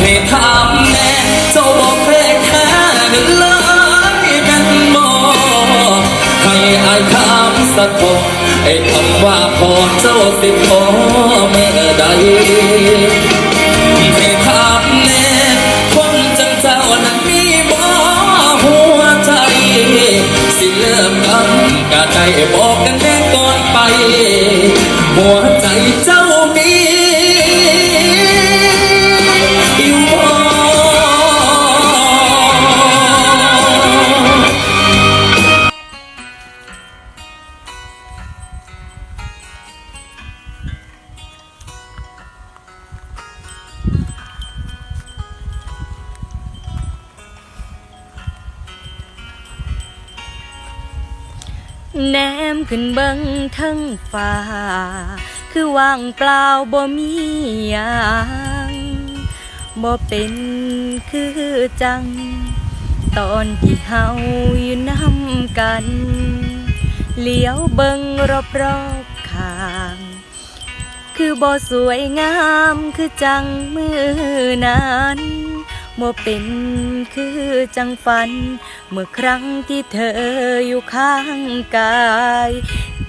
ให้ถามแน่เจ้าบอกเคยแค่กันเลยกันบ่ให้อายถามสักคนไอ้คำว่าพอเจ้าสิพอเมื่อใดให้ถามแน่คนจังเจ้านั้นมีบ่หัวใจ สิเลิกกันก็ได้บอกกันแน่ก่อนไป หัวใจเจ้า แนมขึ้นเบิงทั้งฟ้า คือว่างเปล่าบ่มีหยังบ่เป็นคือจัง ตอนที่เฮาอยู่น้ำกัน เลี้ยวเบิงรอบๆข้าง คือบ่สวยงามคือจังมือนั้น บ่อเป็นคือจังฝัน เมื่อครั้งที่เธออยู่ข้างกาย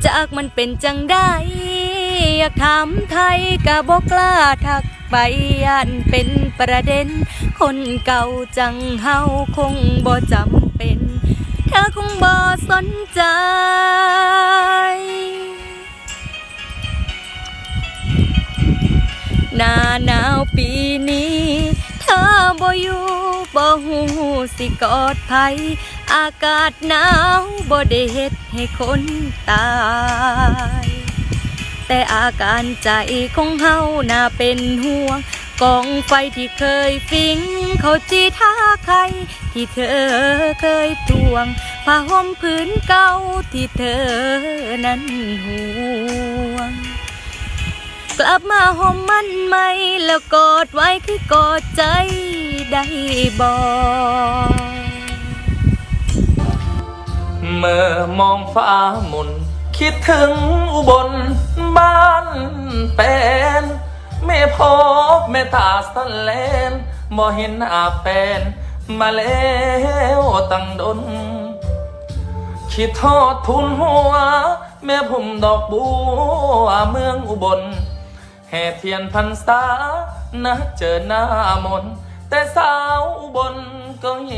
จากมันเป็นจังได้ อยากถามไทยกะบอกกล้าทักไปยันเป็นประเด็น คนเก่าจังเฮาคงบ่จำเป็น เธอคงบ่สนใจหน้าหนาวปีนี้ บ่อยู่บ่หูสิกอดไผอากาศหนาวบ่ได้เฮ็ดให้คนตาย แต่อาการใจของเฮาน่าเป็นห่วงกองไฟที่เคยฟิงเขาจีท่าใคร ที่เธอเคยทวงผ้าห่มผืนเก่าที่เธอนั้นห่วง กลับมาห่มมันใหมแล้วกอดไว้คือกอดใจ ได้บอเมื่อมองฟ้ามนคิดถึงอุบลบ้านเป็นแม่พบแม่ตาสันเลนบ่เห็นอาแฟนมาแล้วตั้งดน คิดทอดทุนหัว แม่ผมดอกบัวเมืองอุบลแห่เทียนพรรษานะเจอหน้ามน แต่สาวอุบลก็ยัง